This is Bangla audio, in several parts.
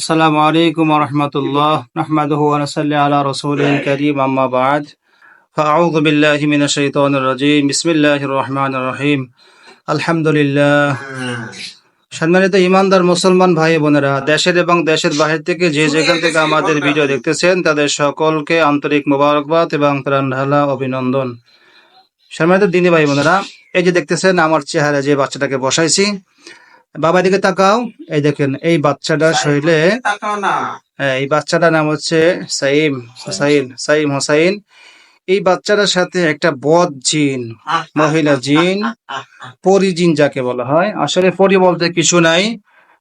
السلام عليكم ورحمة الله نحمده ونصلي على رسوله الكريم أما بعد فأعوذ بالله من الشيطان الرجيم بسم الله الرحمن الرحيم الحمد لله সম্মানিত ইমানদার মুসলমান ভাই বোনেরা দেশের এবং দেশের বাহির থেকে যে যেখান থেকে আমাদের ভিডিও দেখতেছেন তাদের সকলকে আন্তরিক মোবারকবাদ এবং প্রাণ ঢালা অভিনন্দন সম্মানিত দিনী ভাই বোনেরা এই যে দেখতেছেন আমার চেহারা যে বাচ্চাটাকে বসাইছি বাবা দিকে তাকাও। এই দেখেন এই বাচ্চাটার শরীরে হ্যাঁ, এই বাচ্চাটার নাম হচ্ছে সাইম হোসাইন সাইম হোসাইন। এই বাচ্চাটার সাথে একটা বদ জিন মহিলা জিন পরিজিন যাকে বলা হয়। আসলে পরি বলতে কিছু নাই।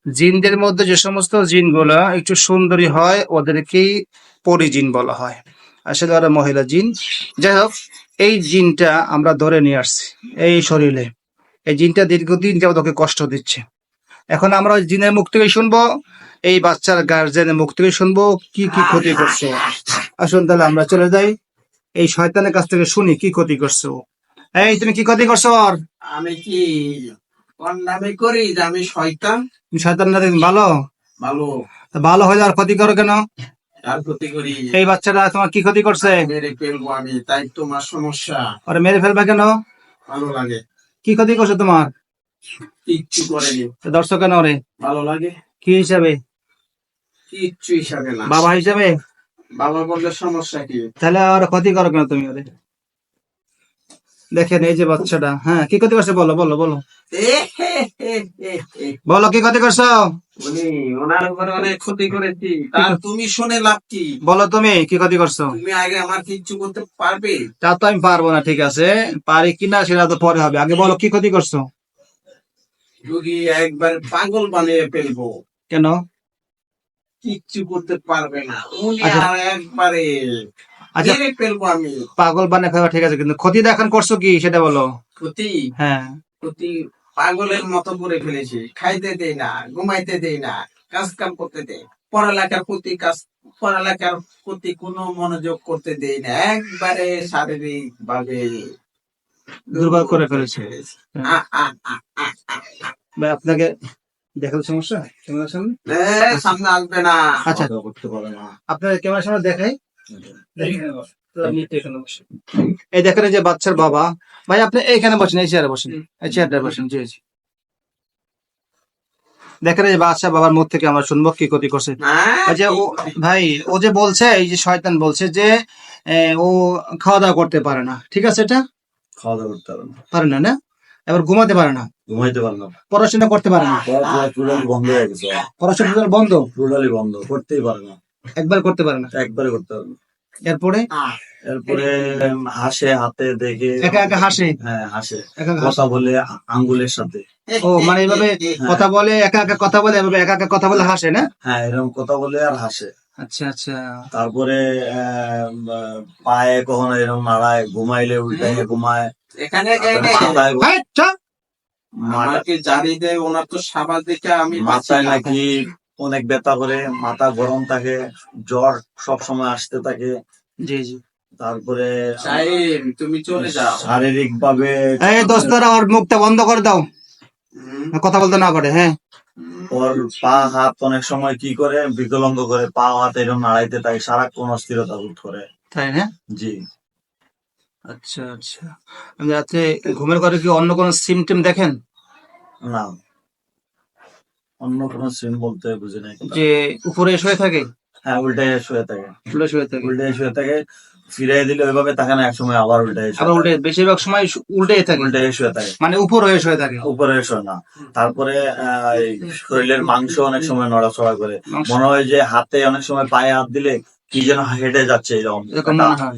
জিনদের মধ্যে যে সমস্ত জিনগুলা একটু সুন্দরী হয় ওদেরকেই পরিজিন বলা হয়। আসলে ওরা মহিলা জিন। যাই হোক এই জিনটা আমরা ধরে নিয়ে আসছি এই শরীরে। এই জিনটা দীর্ঘদিন যাবত ওকে কষ্ট দিচ্ছে। এখন আমরা ওই জিনের মুখ থেকে শুনব এই বাচ্চার গার্জেনের মুখ থেকে শুনব কি কি ক্ষতি করছে। আসুন তাহলে আমরা চলে যাই। এই শয়তানের কাছ থেকে শুনি কি ক্ষতি করছ এই তুমি কি ক্ষতি করছ ওর? আমি কি নামে করি যে আমি শয়তান? শয়তান না ভালো? ভালো। ভালো হয়ে আর ক্ষতি করো কেন? আর ক্ষতি করি এই বাচ্চাটা তোমার কি ক্ষতি করছে? মেরে ফেলব আমি তাই তোমার সমস্যা। ওরা মেরে ফেলবে কেন? ভালো লাগে। কি ক্ষতি করছে তোমার? কিচ্ছু করেনি। দর্শক কেন ওরে ভালো লাগে? কি হিসাবে? কিচ্ছু হিসাবে না। বাবা হিসাবে? বাবা বললে সমস্যা কি? তাহলে আর ক্ষতি করো কেন তুমি ওরে? দেখেন এই যে বাচ্চাটা হ্যাঁ কি ক্ষতি করছে বলো বলো বলো। বলো কি ক্ষতি করছ? ওনার উপরে অনেক ক্ষতি করেছি। তার তুমি শুনে লাভ কি? বলো তুমি কি ক্ষতি করছ? তুমি আগে আমার কিচ্ছু করতে পারবে? তা তো আমি পারব না ঠিক আছে। পারি কিনা সেটা তো পরে হবে। আগে বলো কি ক্ষতি করছ? রুগী একবার পাগল বানিয়ে ফেলব। কেন? কিচ্ছু করতে পারবে না। উনি আচ্ছা। আর একবারে আচ্ছা। মেরে ফেলব আমি। পাগল বানিয়ে ফেলা ঠিক আছে কিন্তু ক্ষতি দেখান করছ কি সেটা বলো। ক্ষতি? হ্যাঁ। ক্ষতি পাগলের মতো করে ফেলেছি। খাইতে দেই না ঘুমাইতে দেই না কাজ কাম করতে দেই। পড়ালেখার প্রতি কাজ পড়ালেখার প্রতি কোনো মনোযোগ করতে দেই না। একবারে শারীরিক ভাবে দুর্বল করে ফেলেছে। আ। ভাই আপনাকে দেখার সমস্যা? ক্যামেরার সামনে? সামনে আসবে না। আচ্ছা। করতে পারে না। আপনার ক্যামেরার সামনে দেখাই। এখানে। এই দেখেন যে বাচ্চার বাবা। ভাই আপনি এইখানে বসেন এই চেয়ারে বসেন। এই চেয়ারটা বসেন জি জি। দেখেন এই যে বাচ্চা বাবার মুখ থেকে আমরা শুনব কি ক্ষতি করছে। হ্যাঁ? ও ভাই ও যে বলছে এই যে শয়তান বলছে যে ও খাওয়া দাওয়া করতে পারে না। ঠিক আছে এটা? খাওয়া দাওয়া করতে পারে না। পারে না না? এবার ঘুমাতে পারে না? ঘুমাইতে পারে না। পড়াশোনা করতে পারে না? টোটালি বন্ধ হয়ে গেছে। পড়াশোনা টোটাল বন্ধ? টোটালি বন্ধ করতেই পারে না। একবার করতে পারে না? একবারে করতে পারে না। এরপরে? এরপরে হাসে হাতে দেখে। একা একা হাসে? হ্যাঁ হাসে। একা। কথা বলে আঙ্গুলের সাথে। ও মানে এইভাবে কথা বলে একা একা কথা বলে এভাবে একা একা কথা বলে হাসে না? হ্যাঁ এরকম কথা বলে আর হাসে। আচ্ছা আচ্ছা। তারপরে আহ, পায়ে কখনো এরকম নাড়ায় ঘুমাইলে উল্টাইয়ে ঘুমায়। এখানে আমাকে জারি দেয়? ওনার তো সাবাস দেখে আমি মাথায় নাকি অনেক ব্যথা করে মাথা গরম থাকে জ্বর সব সময় আসতে থাকে। জি জি। তারপরে তুমি চলে যাও। শারীরিক ভাবে এই দোস্তরা ওর মুখটা বন্ধ করে দাও। কথা বলতে না পারে হ্যাঁ। ওর পা হাত অনেক সময় কি করে? বিকলঙ্গ করে পা হাত এরকম নাড়াইতে থাকে সারাক্ষণ অস্থিরতা বোধ করে। তাই না? জি। আচ্ছা আচ্ছা। রাত্রে ঘুমের ঘরে কি অন্য কোনো সিমটেম দেখেন? না। অন্য কোন সিন বলতে বুঝি নাই। যে উপরে শুয়ে থাকে? হ্যাঁ উল্টে শুয়ে থাকে। উল্টে শুয়ে থাকে। উল্টে শুয়ে থাকে। ফিরাই দিলে ওইভাবে থাকে না একসময় আবার উল্টে আবার উল্টে বেশিরভাগ সময় উল্টে থাকে। উল্টে শুয়ে থাকে। মানে উপর হয়ে শুয়ে থাকে। উপরে শোয় না। তারপরে শরীরের মাংস অনেক সময় নড়াচড়া করে। মনে হয় যে হাতে অনেক সময় পায়ে হাত দিলে কি যেন হেঁটে যাচ্ছে এরকম।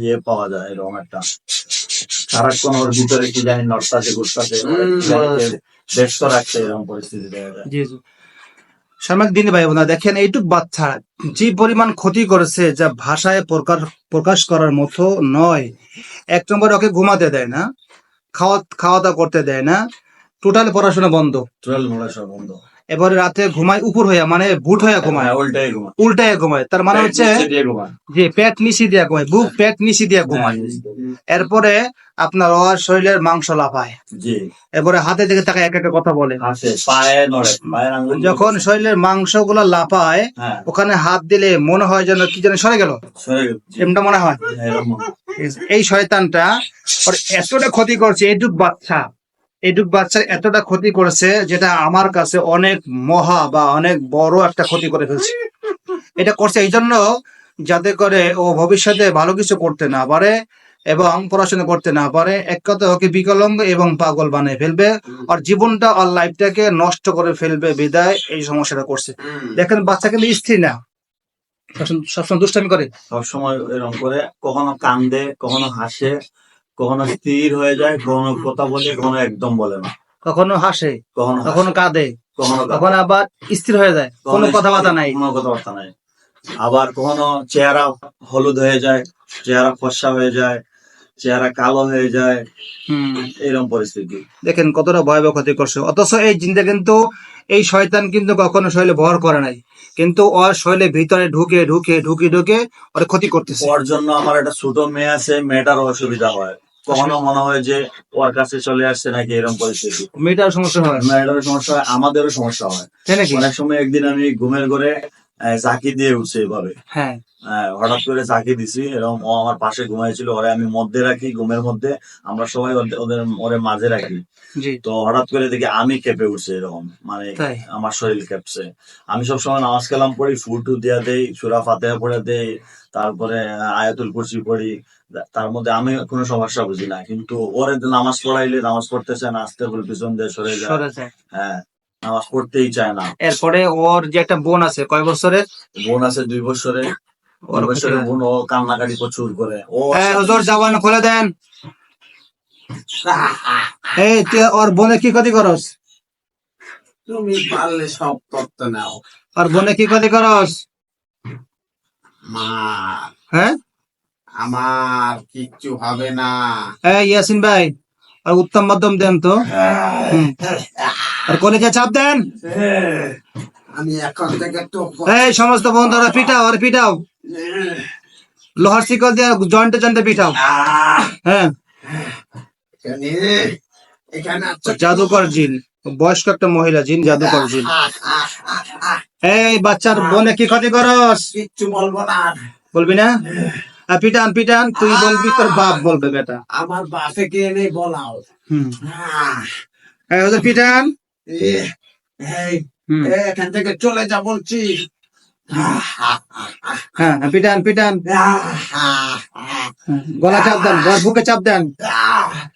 ইয়ে পাওয়া যায় এরকম একটা। সারাক্ষণ ওর ভিতরে কি জানি নড়তাছে ঘুরতাছে ব্যস্ত রাখছে এরকম পরিস্থিতি দেখা যায়। জি দিন ভাই বোনা দেখেন এইটুক বাচ্চা যে পরিমাণ ক্ষতি করেছে যা ভাষায় প্রকাশ করার মতো নয়। এক নম্বর ওকে ঘুমাতে দেয় না খাওয়া খাওয়া দাওয়া করতে দেয় না টোটাল পড়াশোনা বন্ধ। মোড়া সব বন্ধ। এবারে রাতে ঘুমায় উপর হইয়া মানে বুট হইয়া ঘুমায়। হ্যাঁ, উল্টাই উল্টায় ঘুমায়। তার মানে হচ্ছে ঘুমায়। যে পেট নিচি দিয়া ঘুমায় বুক পেট নিচি দিয়া ঘুমায়। হ্যাঁ, এরপরে আপনার ওর শরীরের মাংস লাফায়। এরপরে হাতে থেকে তাকে এক একটা কথা বলে। যখন শরীরের মাংসগুলো লাফায় হ্যাঁ। ওখানে হাত দিলে মনে হয় যেন কি যেন সরে গেল। এমনটা মনে হয়? এই শয়তানটা ওর এতটা ক্ষতি করছে এইটুক বাচ্চা। এইটুক বাচ্চার এতটা ক্ষতি করেছে যেটা আমার কাছে অনেক মহা বা অনেক বড় একটা ক্ষতি করে ফেলছে। এটা করছে এই জন্য যাতে করে ও ভবিষ্যতে ভালো কিছু করতে না পারে। এবং পড়াশোনা করতে না পারে এক কথা ওকে বিকলঙ্গ এবং পাগল বানিয়ে ফেলবে আর জীবনটা আর লাইফটাকে নষ্ট করে ফেলবে বিদায় এই সমস্যাটা করছে। দেখেন বাচ্চা কিন্তু স্থির না। সবসময়- দুষ্টামি করে। সবসময় এরকম করে কখনো কান্দে কখনো হাসে কখনো স্থির হয়ে যায় কখনো কথা বলে কখনো একদম বলে না। কখনো হাসে কখনো কখনো কাঁদে কখনো কাঁদে। তখন আবার স্থির হয়ে যায় কোনো কখনো কথাবার্তা নাই। কোনো কথাবার্তা নাই। আবার কখনো চেহারা হলুদ হয়ে যায় চেহারা ফর্সা হয়ে যায় চেহারা কালো হয়ে যায় হুম। এরকম পরিস্থিতি। দেখেন কতটা ভয়াবহ ক্ষতি করছে। অথচ এই জিনটা কিন্তু এই শয়তান কিন্তু কখনো শরীরে ভর করে নাই। কিন্তু ওর শরীরে ভিতরে ঢুকে ঢুকে ঢুকে ঢুকে ওর ক্ষতি করতেছে। ওর জন্য আমার একটা ছোট মেয়ে আছে মেয়েটার অসুবিধা হয়। কখনো মনে হয় যে ওর কাছে চলে আসছে নাকি এরকম পরিস্থিতি। মেয়েটার সমস্যা হয়। মেয়েটার সমস্যা হয় আমাদেরও সমস্যা হয়। অনেক সময় একদিন আমি ঘুমের ঘরে জাকি দিয়ে উঠছে এভাবে। হ্যাঁ, হঠাৎ করে চাকি দিছি এরকম ও আমার পাশে ঘুমাইছিল ওরে আমি মধ্যে রাখি ঘুমের মধ্যে আমরা সবাই ওদের- ওরে মাঝে রাখি। তো হঠাৎ করে দেখি আমি কেঁপে উঠছে এরকম মানে আমার শরীর কেঁপছে। আমি সবসময় নামাজ কালাম পড়ি ফুল টু দিয়া দেই সুরা ফাতেহা পড়ে দেই তারপরে আয়াতুল কুরসি পড়ি তার মধ্যে আমি কোনো সমস্যা বুঝি না কিন্তু ওরে নামাজ পড়াইলে নামাজ পড়তেছে না আস্তে করে পিছন দিয়ে সরে যায়। হ্যাঁ নামাজ পড়তেই চায় না। এরপরে ওর যে একটা বোন আছে কয় বছরের? বোন আছে দুই বছরে ওর দুই বোন ও কান্নাকাটি প্রচুর করে। ও হ্যাঁ হুজুর জবান খুলে দেন। এই তুই ওর বোনে কি ক্ষতি করস? তুমি পারলে সব করতে নাও। আর বোনে কি ক্ষতি করস? মা হ্যাঁ? আমার কিচ্ছু হবে না। এই ইয়াসিন ভাই আর উত্তম মাধ্যম দেন তো। হুম। আর কলেজে চাপ দেন। আমি এখন থেকে তো এই সমস্ত বন্ধুরা পিটাও আর পিটাও। লোহার শিকল দিয়ে জয়েন্টে জয়েন্টে পিটাও। হ্যাঁ। আছো জাদুকর জিন বয়স্ক একটা মহিলা জিন জাদুকর জিন এই বাচ্চার বোনে কি ক্ষতি করস? কিচ্ছু বলব না। বলবি না? আর পিটান পিটান তুই বলবি তোর বাপ বলবে বেটা। আমার বাসে এনে বলাও। হুম। পিটান। এই, এখান থেকে চলে যা বলছি। হ্যাঁ হ্যাঁ, পিটান পিটান। গলা চাপ দেন বুকে চাপ দেন।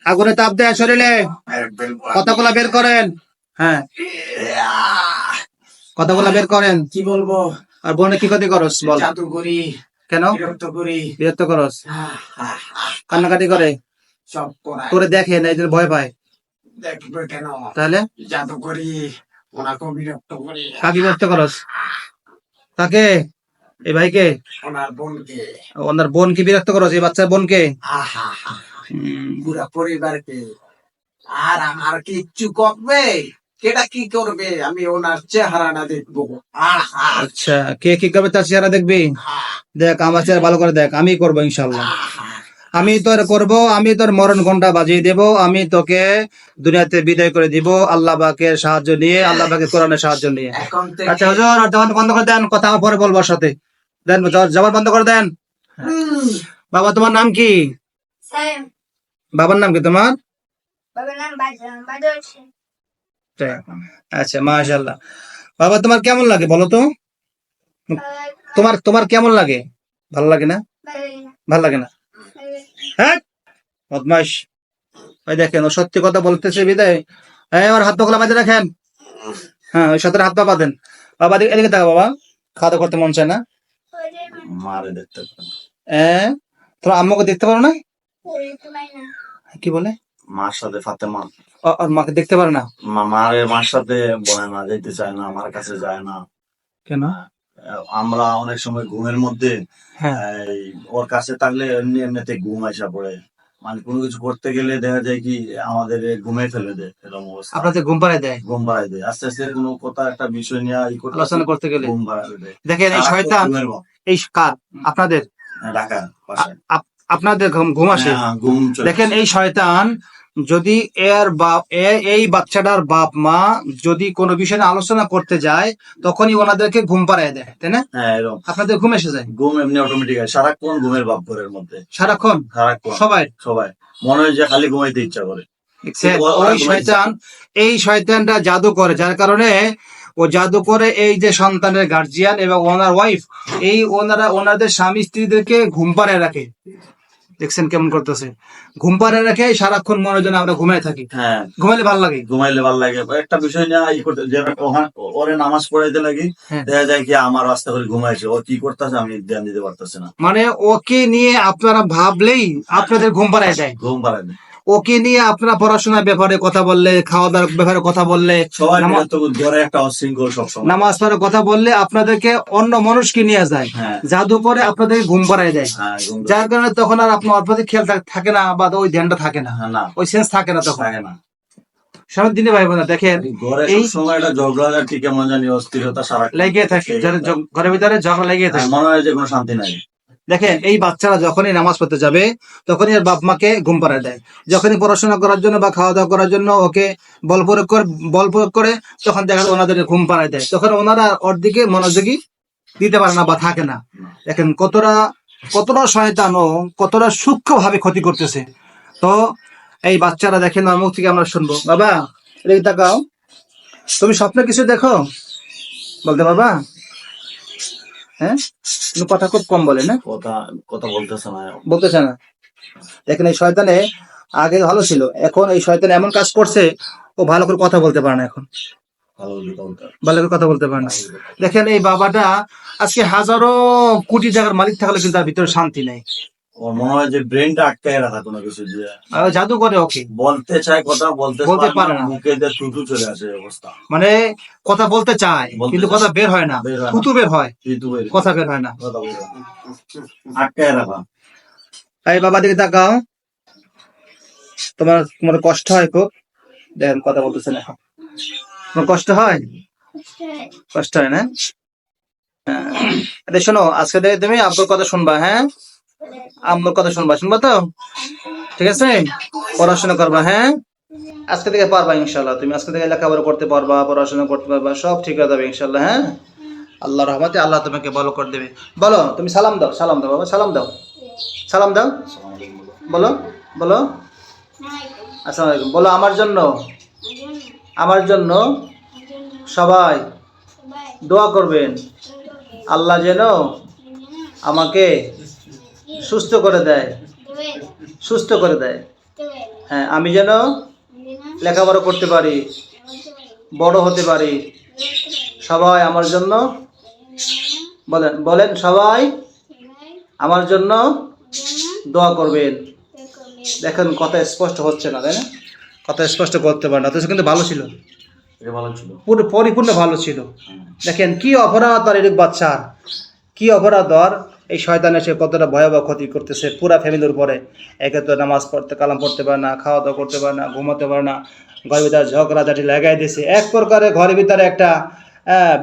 আগুনে তাপ দেন শরীরে। কথাগুলা বের করেন। হ্যাঁ। কথাগুলা বের করেন। কি বলব? আর বোনে কি ক্ষতি করস বল। করি কেন? বিরক্ত করি। বিরক্ত করস? কান্নাকাটি করে? সব করাই তোরে দেখে না এই জন্য ভয় পায়। দেখবে কেন? তাহলে? জাদু করি। ওনাকেও বিরক্ত করি। কাকে বিরক্ত করস? কাকে? এই ভাইকে? ওনার বোনকে। ওনার বোন কি বিরক্ত করস এই বাচ্চার বোনকে? আহা পুরা পরিবারকে। আর আমার কিচ্ছু করবে? কেটা কি করবে? আমি ওনার চেহারাটা দেখব। আহা। আচ্ছা কে কি করবে তার চেহারা দেখবি? দেখ আমার চেহারা ভালো করে দেখ আমি করব ইনশাল্লাহ আমি তোর করব আমি তোর মরণ ঘণ্টা বাজিয়ে দেব আমি তোকে দুনিয়াতে বিদায় করে দিব। আল্লাহ বাকে সাহায্য নিয়ে আল্লাহ বাকে কোরআনের সাহায্য নিয়ে। আচ্ছা হুজুর আর জবান বন্ধ করে দেন কথা পরে বলব সাথে। দেন জবান বন্ধ করে দেন। বাবা তোমার নাম কি? বাবার নাম কি তোমার. আচ্ছা মাশাল্লাহ বাবা তোমার কেমন লাগে বলো তো? তোমার তোমার কেমন লাগে? ভালো লাগে না। ভালো লাগে না? হ্যাঁ? বদমাস ওই দেখেন ও সত্যি কথা বলতেছে বিদায়। হ্যাঁ ওর হাত পাকলা বাজে রাখেন। হ্যাঁ ওই সাথে হাত পা বাঁধেন। বাবা এদিকে- এদিকে থাকা বাবা। খাওয়া দাওয়া করতে মন চায় না। মারে দেখতে পারে না। হ্যাঁ তোমার আম্মুকে দেখতে পারো না? কি বলে? মার সাথে ফাতেমা। ওর মাকে দেখতে পারো না? মা- মারে মার সাথে বলে না যেতে চায় না আমার কাছে যায় না। কেন? আমরা অনেক সময় ঘুমের মধ্যে হ্যাঁ। ওর কাছে থাকলে এমনি এমনিতে ঘুম আসা পড়ে। মানে কোনো কিছু করতে গেলে দেখা যায় কি আমাদের ঘুমে ফেলে দেয় এরকম অবস্থা। আপনাদের ঘুম পাড়ায় দেয়? ঘুম বাড়াই দেয়। আস্তে আস্তে কোনো কথা একটা বিষয় নিয়ে আলোচনা করতে গেলে। ঘুম বাড়াই দেয়। দেখেন এই শয়তান এই কার? আপনাদের? হ্যাঁ, ঢাকা আপ- আপনাদের ঘুম ঘুম আসে? হ্যাঁ, দেখেন এই শয়তান যদি এর বাপ এই বাচ্চাটার বাপ মা যদি কোনো বিষয় আলোচনা করতে যায় তখনই ওনাদেরকে ঘুম পাড়ায় দেয় তাই না? হ্যাঁ আপনাদের ঘুম এসে যায়? ঘুম এমনি অটোমেটিক হয় সারাক্ষণ ঘুমের ভাব ঘরের মধ্যে। সারাক্ষণ? সারাক্ষণ। সবাই? সবাই। মনে হয় যে খালি ঘুমাইতে ইচ্ছা করে। ওই শয়তান এই শয়তানটা জাদু করে যার কারণে ও জাদু করে এই যে সন্তানের গার্জিয়ান এবং ওনার ওয়াইফ এই ওনারা ওনাদের স্বামী স্ত্রীদেরকে ঘুম পাড়ায় রাখে। দেখছেন কেমন করতেছে। ঘুম পারে রাখে সারাক্ষণ মনে যেন আমরা ঘুমাই থাকি। হ্যাঁ। ঘুমাইলে ভালো লাগে। ঘুমাইলে ভালো লাগে। একটা বিষয় নিয়ে ই করতে যে ওরে নামাজ পড়াইতে লাগি হ্যাঁ। দেখা যায় কি আমার রাস্তা করে ঘুমাইছে ও কি করতেছে আমি ধ্যান দিতে পারতেছি না। মানে ওকে নিয়ে আপনারা ভাবলেই আপনাদের ঘুম পাড়ায় যায়। ঘুম পাড়ায় ওকে নিয়ে আপনারা পড়াশোনার ব্যাপারে কথা বললে খাওয়া দাওয়ার ব্যাপারে কথা বললে নামাজ পড়ার কথা বললে আপনাদেরকে অন্য মানুষকে নিয়ে যায়। হ্যাঁ। জাদু করে আপনাদেরকে ঘুম পাড়ায় দেয়। হ্যাঁ যার কারণে তখন আর আপনার অল্প খেয়াল থাকে না বা ওই ধ্যানটা থাকে না। ওই সেন্স থাকে না তখন। ভাই বোনা দেখেন ঘরে এই- জানি অস্থিরতা সারা লেগে থাকে। ঘরের ভিতরে ঝগড়া লেগে থাকে। মনে হয় যে কোনো শান্তি নাই। দেখেন এই বাচ্চারা যখনই নামাজ পড়তে যাবে তখনই আর বাপ মাকে ঘুম পাড়ায় দেয়। যখনই পড়াশোনা করার জন্য বা খাওয়া দাওয়া করার জন্য ওকে বল প্রয়োগ করে বল প্রয়োগ করে তখন দেখা যায় ওনাদের ঘুম পাড়ায় দেয়। তখন ওনারা ওর দিকে মনোযোগী দিতে পারে না বা থাকে না। দেখেন কতটা কতটা শয়তান ও কতটা সূক্ষ্ম ভাবে ক্ষতি করতেছে। তো এই বাচ্চারা দেখেন আমার মুখ থেকে আমরা শুনব। বাবা এদিকে তাকাও। তুমি স্বপ্নে কিছু দেখো? বলতে বাবা। হ্যাঁ? কথা খুব কম বলে না? কথা কথা বলতেছে না বলতেছে না। দেখেন এই শয়তানে আগে ভালো ছিল এখন এই শয়তান এমন কাজ করছে ও ভালো করে কথা বলতে পারে না এখন। ভালো করে কথা বলতে পারে না। দেখেন এই বাবাটা আজকে হাজারো কোটি জায়গার মালিক থাকলে কিন্তু তার ভিতরে শান্তি নেই। ওর মনে হয় যে ব্রেনটা আটকায় রাখা কোনো কিছু যে জাদু করে ওকে। বলতে চায় কথা বলতে বলতে পারে না। মুখে দিয়ে থুতু চলে আসে অবস্থা। মানে কথা বলতে চায় কিন্তু কথা বের হয় না। থুতু বের হয়। কথা বের হয় না। আটকায় রাখা। এই বাবা দিকে তাকাও। তোমার তোমার কষ্ট হয় খুব। দেখেন কথা বলতেছে না। তোমার কষ্ট হয়? কষ্ট হয় না? হ্যাঁ। আরে শোনো আজকে থেকে তুমি আব্বুর কথা শুনবা হ্যাঁ? আম্মুর কথা শুনবা? শুনবা তো? ঠিক আছে? পড়াশোনা করবা হ্যাঁ? আজকে থেকে পারবা ইনশাল্লাহ তুমি আজকে থেকে লেখাপড়া করতে পারবা, পড়াশোনা করতে পারবা, সব ঠিক হয়ে যাবে ইনশাল্লাহ হ্যাঁ? আল্লাহ রহমতে আল্লাহ তোমাকে ভালো করে দেবে। বলো, তুমি সালাম দাও সালাম দাও, বাবা, সালাম দাও। সালাম দাও। বলো বলো। আসসালামু আলাইকুম। বলো, আমার জন্য আমার জন্য সবাই দোয়া করবেন। আল্লাহ যেন আমাকে সুস্থ করে দেয়। সুস্থ করে দেয়। হ্যাঁ আমি যেন লেখাপড়া করতে পারি বড় হতে পারি। সবাই আমার জন্য বলেন বলেন সবাই আমার জন্য দোয়া করবেন। দেখেন কথা স্পষ্ট হচ্ছে না তাই না? কথা স্পষ্ট করতে পারে না অথচ কিন্তু ভালো ছিল। ভালো ছিল। পুরো পরিপূর্ণ ভালো ছিল। দেখেন কি অপরাধ আর এরকম বাচ্চার কি অপরাধ আর এই শয়তানে সে কতটা ভয়াবহ ক্ষতি করতেছে, পুরা ফ্যামিলির উপরে। একে তো নামাজ পড়তে, কালাম পড়তে পারে না খাওয়া দাওয়া করতে পারে না, ঘুমাতে পারে না ঘরের ভিতরে ঝগড়া ঝাঁটি লাগাই দিয়েছে এক প্রকারে ঘরের ভিতরে একটা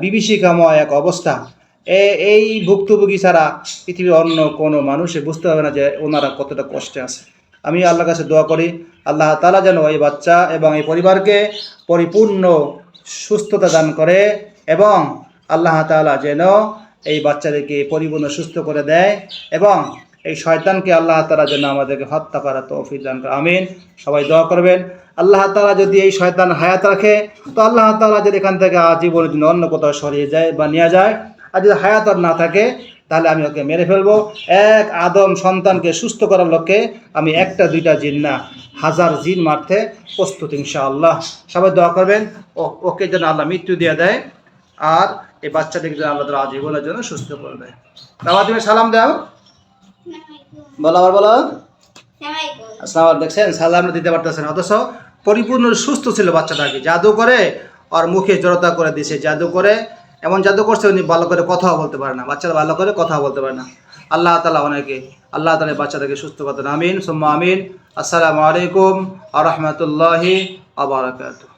বিভীষিকাময় এক অবস্থা। এ- এই ভুক্তভোগী ছাড়া পৃথিবীর অন্য কোনো মানুষে বুঝতে হবে না যে ওনারা কতটা কষ্টে আছে। আমি আল্লাহর কাছে দোয়া করি, আল্লাহ তালা যেন এই বাচ্চা এবং এই পরিবারকে পরিপূর্ণ সুস্থতা দান করে এবং আল্লাহ তালা যেন এই বাচ্চাদেরকে পরিপূর্ণ সুস্থ করে দেয় এবং এই শয়তানকে আল্লাহ তালা যেন আমাদেরকে হত্যা করা তৌফিক দান করে। আমিন। সবাই দোয়া করবেন। আল্লাহ তালা যদি এই শয়তান হায়াত রাখে, তো আল্লাহ তালা যদি এখান থেকে আজীবনের জন্য অন্য কোথাও সরিয়ে যায় বা নিয়ে যায়, আর যদি হায়াত আর না থাকে, তাহলে আমি ওকে মেরে ফেলব। এক আদম সন্তানকে সুস্থ করার লক্ষ্যে আমি একটা, দুইটা জিন না, হাজার জিন মারতে প্রস্তুত ইনশাআল্লাহ। সবাই দোয়া করবেন। ওকে যেন আল্লাহ মৃত্যু দিয়ে দেয়। আর এই বাচ্চাটিকে যেন আল্লাহ তালা আজীবনের জন্য সুস্থ করে দেয় বাবা তুমি সালাম দাও বলো আবার, বলো। আসসালাম দেখছেন, সালাম দিতে পারতেছেন, অথচ পরিপূর্ণ সুস্থ ছিল বাচ্চাটাকে জাদু করে আর মুখে জড়তা করে দিছে, জাদু করে। এমন জাদু করছে উনি ভালো করে কথাও বলতে পারে না বাচ্চারা ভালো করে কথা বলতে পারে না। আল্লাহ তালা অনেকে আল্লাহ তালা বাচ্চাদেরকে সুস্থ করতেন আমিন, সুম্মা আমিন। আসসালামু আলাইকুম আ রহমতুল্লাহি আবরাকাতুহ